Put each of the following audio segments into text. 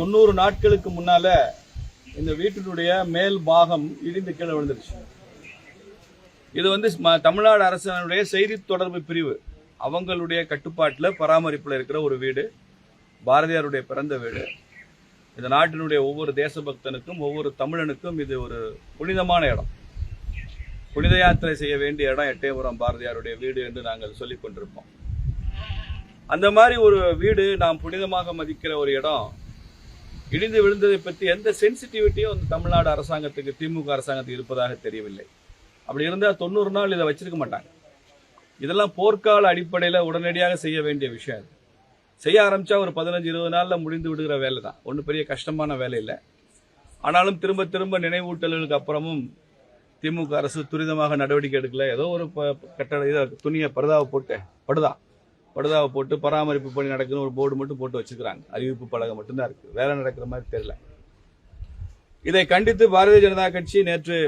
தொண்ணூறு நாட்களுக்கு முன்னால இந்த வீட்டினுடைய மேல் பாகம் இடிந்து கீழே விழுந்துருச்சு. இது வந்து தமிழ்நாடு அரசனுடைய செய்தி தொடர்பு பிரிவு. அவங்களுடைய கட்டுப்பாட்டில் பராமரிப்பில் இருக்கிற ஒரு வீடு பாரதியாருடைய பிறந்த வீடு. இந்த நாட்டினுடைய ஒவ்வொரு தேசபக்தனுக்கும் ஒவ்வொரு தமிழனுக்கும் இது ஒரு புனிதமான இடம். புனித யாத்திரை செய்ய வேண்டிய இடம் எட்டயபுரம் பாரதியாருடைய வீடு என்று நாங்கள் சொல்லிக் கொண்டிருப்போம். அந்த மாதிரி ஒரு வீடு நாம் புனிதமாக மதிக்கிற ஒரு இடம் இடிந்து விழுந்ததை பற்றி எந்த சென்சிட்டிவிட்டியும் அந்த தமிழ்நாடு அரசாங்கத்துக்கு திமுக அரசாங்கத்துக்கு இருப்பதாக தெரியவில்லை. அப்படி இருந்தால் தொண்ணூறு நாள் இதை வச்சிருக்க மாட்டாங்க. இதெல்லாம் போர்க்கால அடிப்படையில் உடனடியாக செய்ய வேண்டிய விஷயம் அது. செய்ய ஆரம்பித்தா ஒரு பதினஞ்சு இருபது நாளில் முடிந்து விடுகிற வேலை தான் ஒன்றும் பெரிய கஷ்டமான வேலை இல்லை. ஆனாலும் திரும்ப திரும்ப நினைவூட்டல்களுக்கு அப்புறமும் திமுக அரசு துரிதமாக நடவடிக்கை எடுக்கல. ஏதோ ஒரு ப- கட்டட இதை துணியை படுதாவை போட்டு படுதான் படுதாவை போட்டு பராமரிப்பு பணி நடக்குன்னு ஒரு போர்டு மட்டும் போட்டு வச்சுக்கிறாங்க. அறிவிப்பு பலகை மட்டும்தான் இருக்கு. வேலை நடக்கிற மாதிரி தெரியல. இதை கண்டித்து பாரதிய ஜனதா கட்சி நேற்று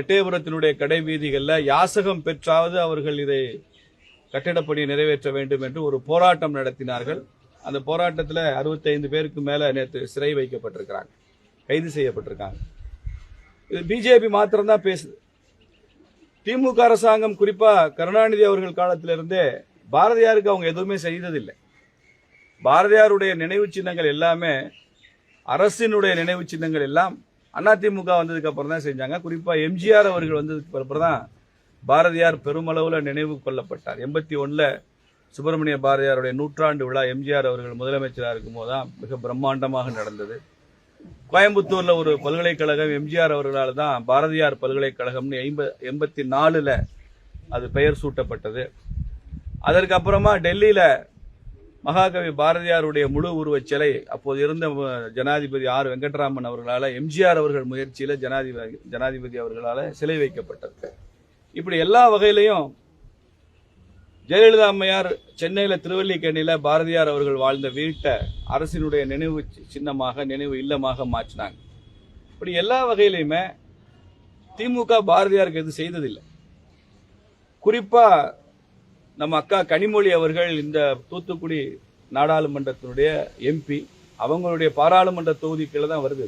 எட்டயபுரத்தினுடைய கடை வீதிகளில் யாசகம் பெற்றாவது அவர்கள் இதை கட்டிடப்பணியை நிறைவேற்ற வேண்டும் என்று ஒரு போராட்டம் நடத்தினார்கள். அந்த போராட்டத்தில் 65 பேருக்கு மேலே நேற்று சிறை வைக்கப்பட்டிருக்கிறாங்க. கைது செய்யப்பட்டிருக்காங்க. இது பிஜேபி மாத்திரம்தான் பேசுது. திமுக அரசாங்கம் குறிப்பாக கருணாநிதி அவர்கள் காலத்திலிருந்தே பாரதியாருக்கு அவங்க எதுவுமே செய்ததில்லை. பாரதியாருடைய நினைவு சின்னங்கள் எல்லாமே அரசினுடைய நினைவு சின்னங்கள் எல்லாம் அதிமுக வந்ததுக்கு அப்புறம் தான் செஞ்சாங்க. குறிப்பாக எம்ஜிஆர் அவர்கள் வந்ததுக்கு அப்புறம் தான் பாரதியார் பெருமளவில் நினைவு கொள்ளப்பட்டார். எண்பத்தி ஒன்றில் சுப்பிரமணிய பாரதியாருடைய நூற்றாண்டு விழா எம்ஜிஆர் அவர்கள் முதலமைச்சராக இருக்கும்போது தான் மிக பிரம்மாண்டமாக நடந்தது. கோயம்புத்தூரில் ஒரு பல்கலைக்கழகம் எம்ஜிஆர் அவர்களால் தான் பாரதியார் பல்கலைக்கழகம்னு எண்ப எண்பத்தி நாலில் அது பெயர் சூட்டப்பட்டது. அதற்கு அப்புறமா மகாகவி பாரதியாருடைய முழு உருவச் சிலை அப்போது இருந்த ஜனாதிபதி ஆர் வெங்கட்ராமன் அவர்களால் எம்ஜிஆர் அவர்கள் முயற்சியில் ஜனாதிபதி ஜனாதிபதி அவர்களால் சிலை வைக்கப்பட்டது. இப்படி எல்லா வகையிலையும் ஜெயலலிதா அம்மையார் சென்னையில் திருவல்லிக்கேணியில் பாரதியார் அவர்கள் வாழ்ந்த வீட்டை அரசினுடைய நினைவு சி- சின்னமாக நினைவு இல்லமாக மாற்றினாங்க. இப்படி எல்லா வகையிலையுமே திமுக பாரதியாருக்கு எதுவும் செய்ததில்லை. குறிப்பாக நம்ம அக்கா கனிமொழி அவர்கள் இந்த தூத்துக்குடி நாடாளுமன்றத்தினுடைய எம்பி அவங்களுடைய பாராளுமன்ற தொகுதிக்குள்ள தான் வருது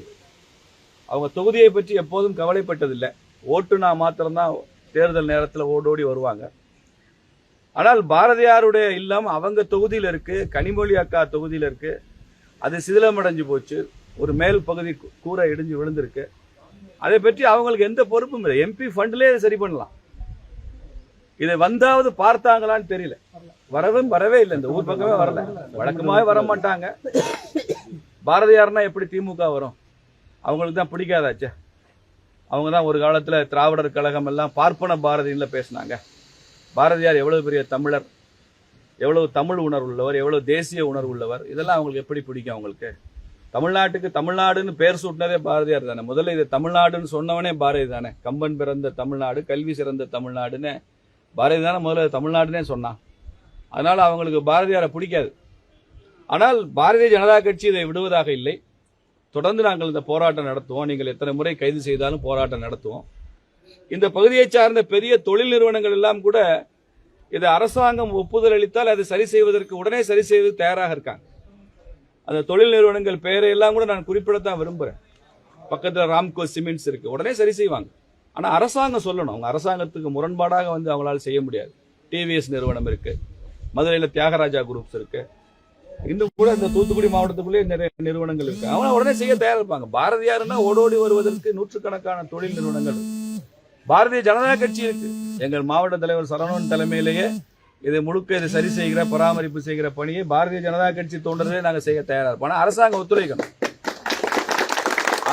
அவங்க தொகுதியை பற்றி எப்போதும் கவலைப்பட்டதில்லை. ஓட்டுனா மாத்திரம்தான் தேர்தல் நேரத்தில் ஓடோடி வருவாங்க. ஆனால் பாரதியாருடைய இல்லம் அவங்க தொகுதியில் இருக்குது கனிமொழி அக்கா தொகுதியில் இருக்குது அது சிதிலமடைஞ்சு போச்சு. ஒரு மேல் பகுதி கூரை இடிஞ்சு விழுந்திருக்கு. அதை பற்றி அவங்களுக்கு எந்த பொறுப்பும் இல்லை. எம்பி ஃபண்ட்லேயே சரி பண்ணலாம். இதை வந்தாவது பார்த்தாங்களான்னு தெரியல. வரவும் வரவே இல்லை. இந்த ஊர் பக்கமே வரல. வழக்கமாவே வர மாட்டாங்க. பாரதியார்னா எப்படி திமுக வரும்? அவங்களுக்கு தான் பிடிக்காதாச்சே? அவங்க தான் ஒரு காலத்துல திராவிடர் கழகம் எல்லாம் பார்ப்பன பாரதியில் பேசினாங்க. பாரதியார் எவ்வளவு பெரிய தமிழர் எவ்வளவு தமிழ் உணர்வு உள்ளவர் எவ்வளவு தேசிய உணர்வு உள்ளவர் இதெல்லாம் அவங்களுக்கு எப்படி பிடிக்கும் அவங்களுக்கு? தமிழ்நாட்டுக்கு தமிழ்நாடுன்னு பேர் சூட்டினதே பாரதியார் தானே. முதல்ல இது தமிழ்நாடுன்னு சொன்னவனே பாரதி தானே. கம்பன் பிறந்த தமிழ்நாடு கல்வி சிறந்த தமிழ்நாடுன்னு பாரதி தானே முதல்ல தமிழ்நாடுனே சொன்னான் அதனால் அவங்களுக்கு பாரதியாரை பிடிக்காது. ஆனால் பாரதிய ஜனதா கட்சி இதை விடுவதாக இல்லை. தொடர்ந்து நாங்கள் இந்த போராட்டம் நடத்துவோம். நீங்கள் எத்தனை முறை கைது செய்தாலும் போராட்டம் நடத்துவோம். இந்த பகுதியை சார்ந்த பெரிய தொழில் நிறுவனங்கள் எல்லாம் கூட இதை அரசாங்கம் ஒப்புதல் அளித்தால் அதை சரி செய்வதற்கு உடனே சரி செய்வது தயாராக இருக்காங்க. அந்த தொழில் நிறுவனங்கள் பெயரை எல்லாம் கூட நான் குறிப்பிடத்தான் விரும்புகிறேன் பக்கத்தில் ராம்கோ சிமெண்ட்ஸ் இருக்குது உடனே சரி செய்வாங்க. ஆனால் அரசாங்கம் சொல்லணும். அவங்க அரசாங்கத்துக்கு முரண்பாடாக வந்து அவங்களால செய்ய முடியாது. டிவிஎஸ் நிறுவனம் இருக்குது மதுரையில் தியாகராஜா குரூப்ஸ் இருக்குது இன்னும் கூட இந்த தூத்துக்குடி மாவட்டத்துக்குள்ளேயே நிறைய நிறுவனங்கள் இருக்கு. அவங்க உடனே செய்ய தயாரா இருப்பாங்க பாரதியார்னா ஓடோடி வருவதற்கு நூற்றுக்கணக்கான தொழில் நிறுவனங்கள். பாரதிய ஜனதா கட்சி இருக்கு. எங்கள் மாவட்ட தலைவர் சரவணன் தலைமையிலேயே இதை முழுக்க இதை சரி செய்கிற பராமரிப்பு செய்கிற பணியை பாரதிய ஜனதா கட்சி தோன்றதே நாங்கள் செய்ய தயாரா இருப்போம். ஆனால் அரசாங்கம் ஒத்துழைக்கணும்.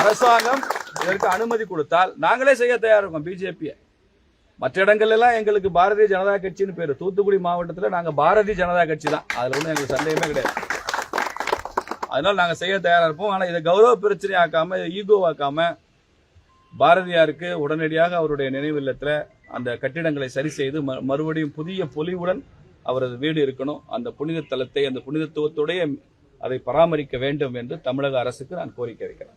அரசாங்கம் இதற்கு அனுமதி கொடுத்தால் நாங்களே செய்ய தயாரா இருக்கோம் பிஜேபியை. மற்ற இடங்கள்லாம் எங்களுக்கு பாரதிய ஜனதா கட்சின்னு பேர். தூத்துக்குடி மாவட்டத்தில் நாங்கள் பாரதிய ஜனதா கட்சி தான். அதில் ஒன்றும் எங்களுக்கு சந்தேகமே கிடையாது. அதனால் நாங்கள் செய்ய தயாராக இருப்போம். ஆனால் இதை கௌரவ பிரச்சனை ஆக்காம ஈகோ ஆக்காம பாரதியாருக்கு உடனடியாக அவருடைய நினைவில்லத்துல அந்த கட்டிடங்களை சரி செய்து ம- மறுபடியும் புதிய பொலிவுடன் அவரது வீடு இருக்கணும். அந்த புனித தலத்தை அந்த புனிதத்துவத்துடைய அதை பராமரிக்க வேண்டும் என்று தமிழக அரசுக்கு நான் கோரிக்கை வைக்கிறேன்.